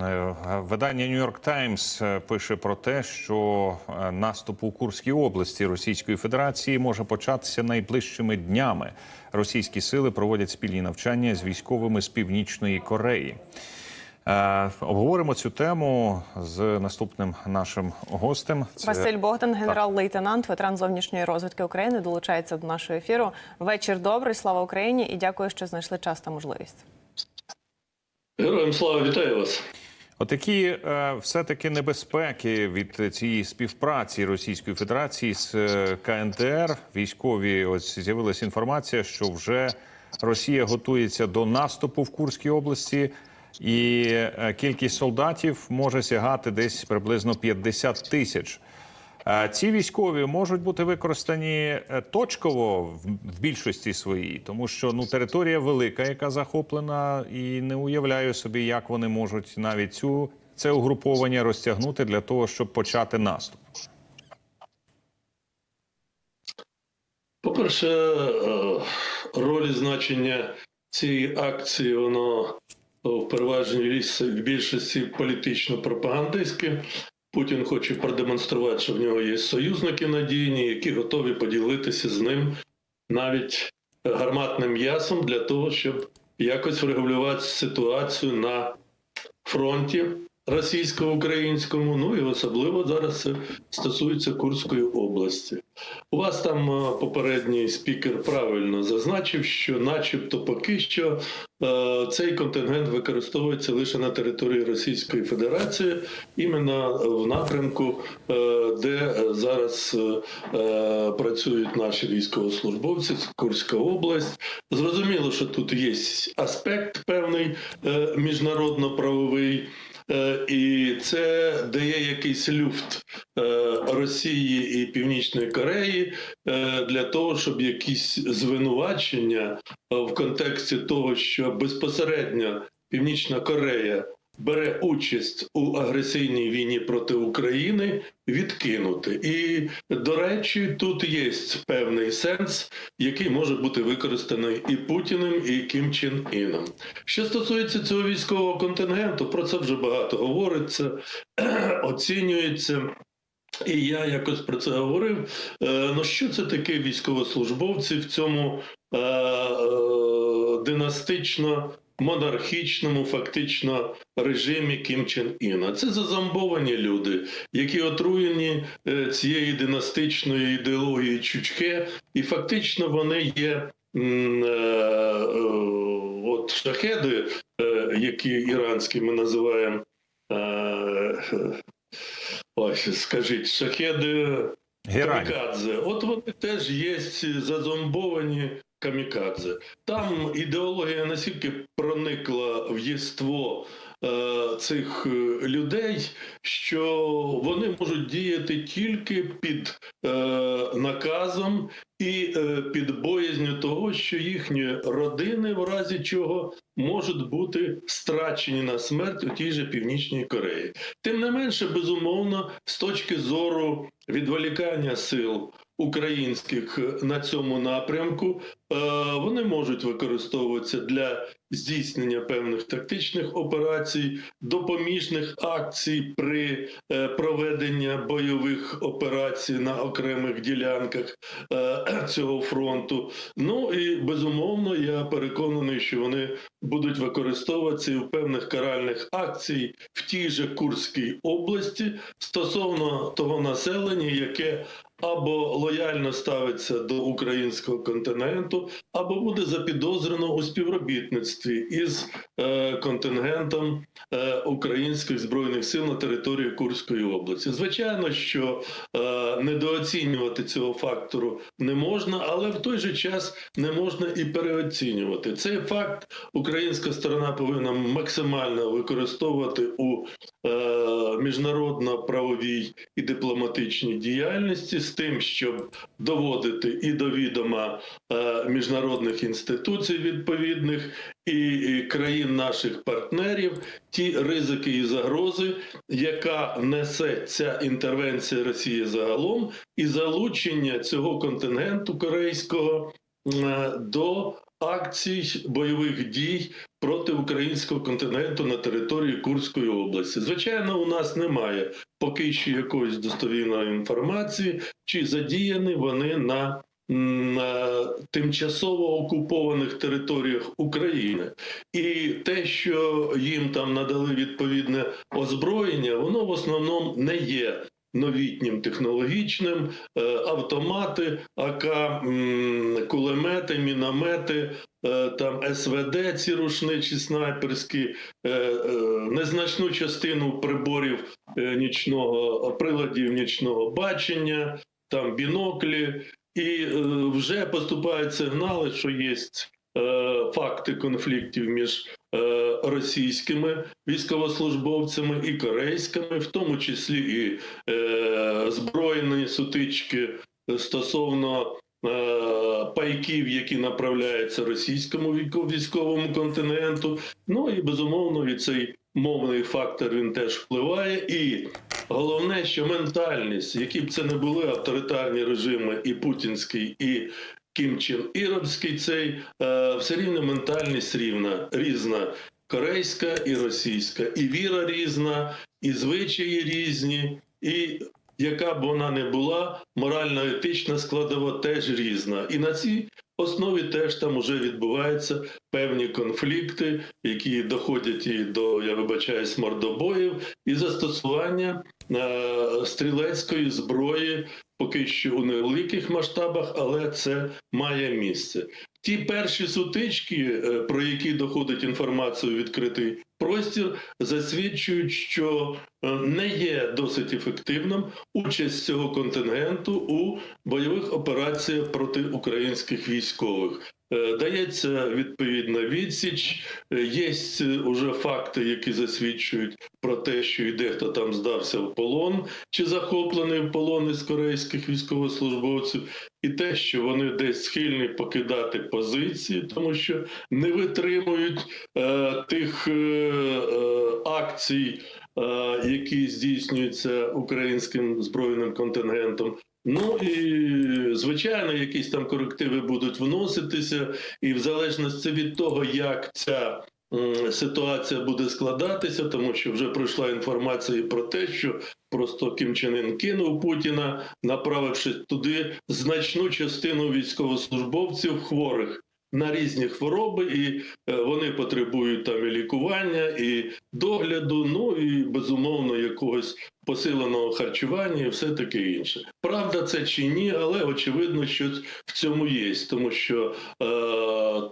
Е, Видання New York Times е, пише про те, що е, наступ у Курській області Російської Федерації може початися найближчими днями. Російські сили проводять спільні навчання з військовими з Північної Кореї. Обговоримо цю тему з наступним нашим гостем. Це Василь Богдан, генерал-лейтенант, ветеран зовнішньої розвідки України, долучається до нашого ефіру. Вечір добрий, слава Україні і дякую, що знайшли час та можливість. Героям слава вітаю вас. Отакі е, все-таки небезпеки від цієї співпраці Російської Федерації з е, КНДР. Військові ось з'явилася інформація, що вже Росія готується до наступу в Курській області, і е, кількість солдатів може сягати десь приблизно 50 тисяч. Ці військові можуть бути використані е, точково в- більшості своїй, тому що ну територія велика, яка захоплена, і не уявляю собі, як вони можуть навіть цю це угруповання розтягнути для того, щоб почати наступ. По-перше, е, роль і значення цієї акції, воно в переважній більшості політично-пропагандистське. Путін хоче продемонструвати, що в нього є союзники надійні, які готові поділитися з ним навіть гарматним м'ясом для того, щоб якось врегулювати ситуацію на фронті російсько-українському. Ну і особливо зараз це стосується Курської області. У вас там е, попередній спікер правильно зазначив, що, начебто, поки що е, цей контингент використовується лише на території Російської Федерації, іменно в напрямку, е, де зараз працюють наші військовослужбовці, Курська область. Зрозуміло, що тут є аспект певний міжнародно-правовий. Е, І це дає якийсь люфт е, Росії і Північної Кореї е, для того, щоб якісь звинувачення в контексті того, що безпосередньо Північна Корея бере участь у агресивній війні проти України, відкинути. І, до речі, тут є певний сенс, який може бути використаний і Путіним, і Кім Чен Іном. Що стосується цього військового контингенту, про це вже багато говориться, оцінюється. І я якось про це говорив. Е, ну що це таке військовослужбовці в цьому е, е, династично монархічному фактично режимі Кім Чен Іна? Це зазомбовані люди, які отруєні е, цією династичною ідеологією Чучхе, і фактично вони є. е, е, От шахеди, які іранські ми називаємо Ось, скажіть, шахеди камікадзе. От вони теж є зазомбовані камікадзе. Там ідеологія настільки проникла в єство е, цих е, людей, що вони можуть діяти тільки під е, наказом і е, під боязню того, що їхні родини, в разі чого, можуть бути страчені на смерть у тій же Північній Кореї. Тим не менше, безумовно, з точки зору відволікання сил українських на цьому напрямку, е, вони можуть використовуватися для здійснення певних тактичних операцій, допоміжних акцій при е, проведенні бойових операцій на окремих ділянках е, цього фронту. Ну і безумовно, я переконаний, що вони будуть використовуватися в певних каральних акцій в тій же Курській області стосовно того населення, яке або лояльно ставиться до українського континенту, або буде запідозрено у співробітництві із е, контингентом е, українських збройних сил на території Курської області. Звичайно, що е, недооцінювати цього фактору не можна, але в той же час не можна і переоцінювати цей факт. Українська сторона повинна максимально використовувати у міжнародно-правовій і дипломатичній діяльності з тим, щоб доводити і до відома е, міжнародних інституцій відповідних і, і країн наших партнерів ті ризики і загрози, яка несе ця інтервенція Росії загалом, і залучення цього контингенту корейського е, до акцій бойових дій проти українського континенту на території Курської області. Звичайно, у нас немає поки що якоїсь достовірної інформації, чи задіяні вони на, на тимчасово окупованих територіях України. І те, що їм там надали відповідне озброєння, воно в основному не є новітнім технологічним, Е, автомати, АК, кулемети, міномети, е, там СВД, ці рушничі снайперські, е, незначну частину приборів нічного приладів нічного бачення, там біноклі, і вже поступають сигнали, що є факти конфліктів між російськими військовослужбовцями і корейськими, в тому числі і е, збройні сутички стосовно е, пайків, які направляються російському військо- військовому континенту. Ну і безумовно і цей мовний фактор він теж впливає. І головне, що ментальність, які б це не були авторитарні режими, і путінський, і Кім Чен Іровський, цей е, все рівно ментальність рівна різна. Корейська і російська, і віра різна, і звичаї різні, і яка б вона не була, морально-етична складова теж різна. І на цій основі теж там уже відбуваються певні конфлікти, які доходять і до, я вибачаюсь, мордобоїв, і застосування е, стрілецької зброї поки що у невеликих масштабах, але це має місце. Ті перші сутички, е, про які доходить інформація у відкритий простір, засвідчують, що е, не є досить ефективним участь цього контингенту у бойових операціях проти українських військових. Е, Дається відповідна відсіч. Е, Є уже факти, які засвідчують про те, що і дехто там здався в полон чи захоплений в полон із корейських військовослужбовців, і те, що вони десь схильні покидати позиції, тому що не витримують е, тих е, е, акцій, е, які здійснюються українським збройним контингентом. Ну і звичайно, якісь там корективи будуть вноситися, і в залежності від того, як ця ситуація буде складатися, тому що вже пройшла інформація про те, що просто Кім Чен Ін кинув Путіна, направивши туди значну частину військовослужбовців хворих. На різні хвороби, і е, вони потребують там і лікування, і догляду, ну і безумовно якогось посиленого харчування і все таке інше. Правда, це чи ні, але очевидно, що в цьому є, тому що е,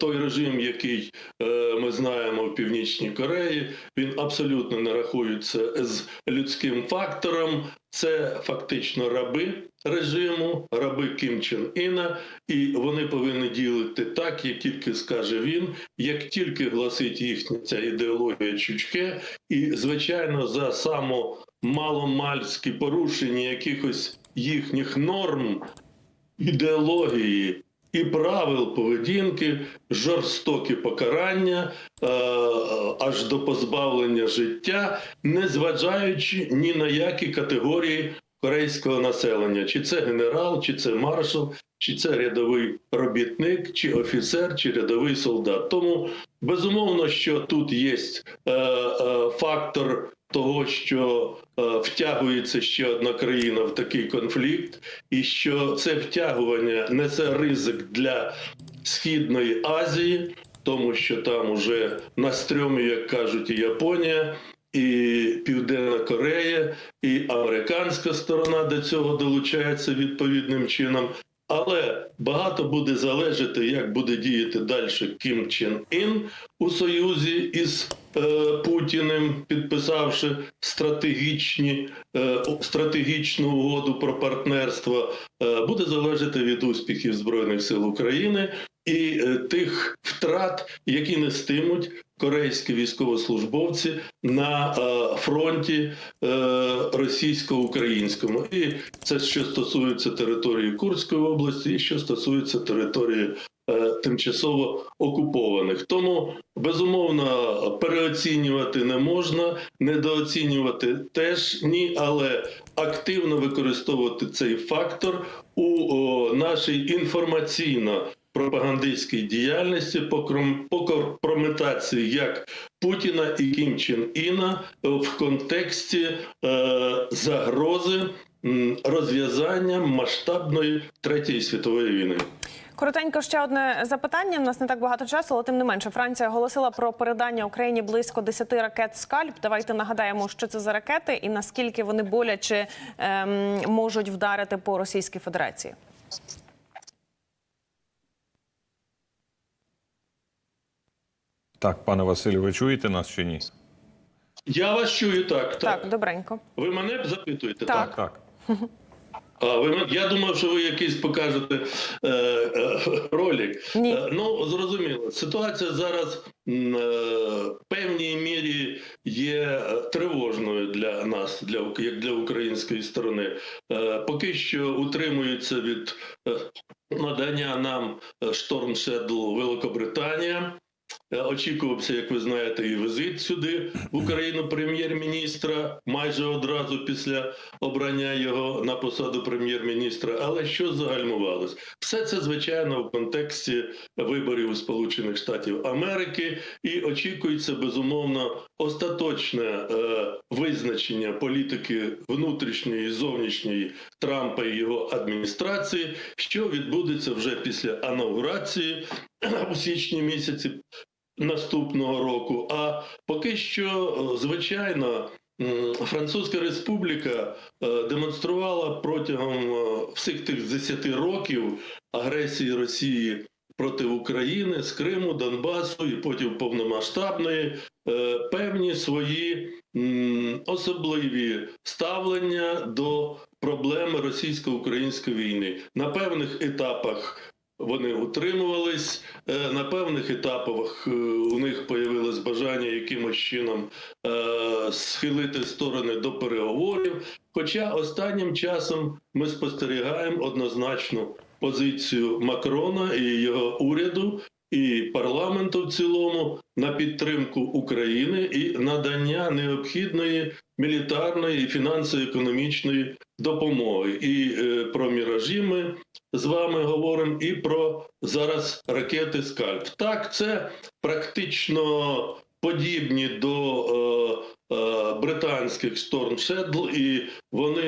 той режим, який е, ми знаємо в Північній Кореї, він абсолютно не рахується з людським фактором. Це фактично раби режиму, раби Кім Чен Іна, і вони повинні ділити так, як тільки скаже він, як тільки гласить їхня ця ідеологія Чучке, і звичайно за само маломальські порушення якихось їхніх норм, ідеології і правил поведінки, жорстокі покарання е, аж до позбавлення життя, не зважаючи ні на які категорії корейського населення, чи це генерал, чи це маршал, чи це рядовий робітник, чи офіцер, чи рядовий солдат. Тому безумовно, що тут є е, е, фактор того, що е, втягується ще одна країна в такий конфлікт, і що це втягування несе ризик для Східної Азії, тому що там уже на стрьомі, як кажуть, і Японія. І Південна Корея, і американська сторона до цього долучається відповідним чином. Але багато буде залежати, як буде діяти далі Кім Чен Ін у союзі із е, Путіним, підписавши стратегічні, е, стратегічну угоду про партнерство, е, буде залежати від успіхів збройних сил України і е, тих втрат, які нестимуть корейські військовослужбовці на е, фронті е, російсько-українському, і це що стосується території Курської області, і що стосується території тимчасово окупованих. Тому безумовно переоцінювати не можна, недооцінювати теж ні, але активно використовувати цей фактор у о, нашій інформаційно пропагандистській діяльності по компрометації як Путіна і Кім Чен Іна в контексті е, загрози розв'язання масштабної третьої світової війни. Коротенько ще одне запитання. У нас не так багато часу, але тим не менше, Франція оголосила про передання Україні близько 10 ракет скальп. Давайте нагадаємо, що це за ракети і наскільки вони боляче ем, можуть вдарити по Російській Федерації. Так, пане Василю, ви чуєте нас чи ні? Я вас чую так. Так, Так, добренько. ви мене запитуєте? Так. Так. А ви я думав, що ви якийсь покажете е, е, ролик. Ні. Е, ну зрозуміло. Ситуація зараз е, в певній мірі є е, тривожною для нас, для як для української сторони. Е, поки що утримується від е, надання нам е, шторм Шедл Великобританія. Е, Очікувався, як ви знаєте, і візит сюди в Україну прем'єр-міністра майже одразу після обрання його на посаду прем'єр-міністра. Але що загальмувалось? Все це звичайно в контексті виборів у Сполучених Штатів Америки, і очікується безумовно остаточне е, визначення політики внутрішньої і зовнішньої Трампа і його адміністрації, що відбудеться вже після інаугурації у січні місяці наступного року. А поки що, е, звичайно, Французька Республіка е, демонструвала протягом е, всіх тих 10 років агресії Росії проти України з Криму, Донбасу і потім повномасштабної певні свої особливі ставлення до проблеми російсько-української війни на певних етапах. Вони утримувались е, на певних етапах. е, У них появилось бажання якимось чином е, схилити сторони до переговорів. Хоча останнім часом ми спостерігаємо однозначну позицію Макрона і його уряду і парламенту в цілому на підтримку України і надання необхідної мілітарної і фінансово-економічної допомоги. І про міражі ми з вами говоримо, і про зараз ракети Скальп. Так, це практично подібні до е, е, британських Storm Shadow, і вони,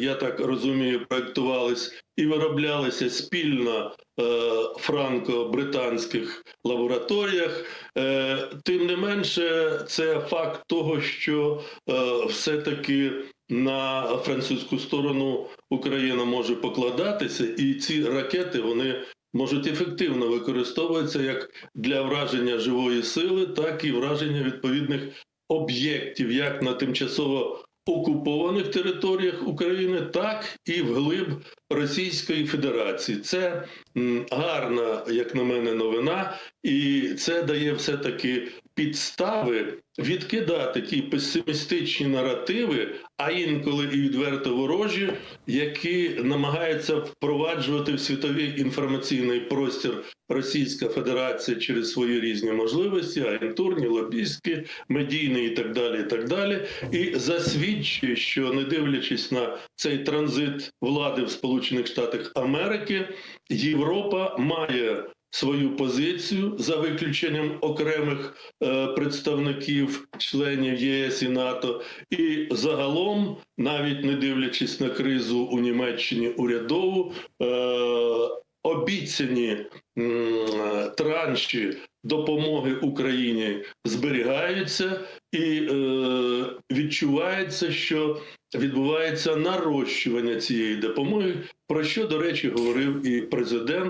я так розумію, проектувались і вироблялися спільно е, франко-британських лабораторіях. Е, тим не менше, це факт того, що е, все-таки на французьку сторону Україна може покладатися, і ці ракети вони можуть ефективно використовуватися як для враження живої сили, так і враження відповідних об'єктів, як на тимчасово окупованих територіях України, так і вглиб Російської Федерації. Це гарна, як на мене, новина, і це дає все таки підстави відкидати ті песимістичні наративи, а інколи і відверто ворожі, які намагаються впроваджувати в світовий інформаційний простір Російська Федерація через свої різні можливості, агентурні, лобістські, медійні і так далі. І так далі, і засвідчує, що не дивлячись на цей транзит влади в Сполучених Штатах Америки, Європа має свою позицію за виключенням окремих е, представників членів єС і НАТО, і загалом, навіть не дивлячись на кризу у Німеччині урядову, е, обіцяні е, транші допомоги Україні зберігаються і е, відчувається, що відбувається нарощування цієї допомоги, про що, до речі, говорив і президент.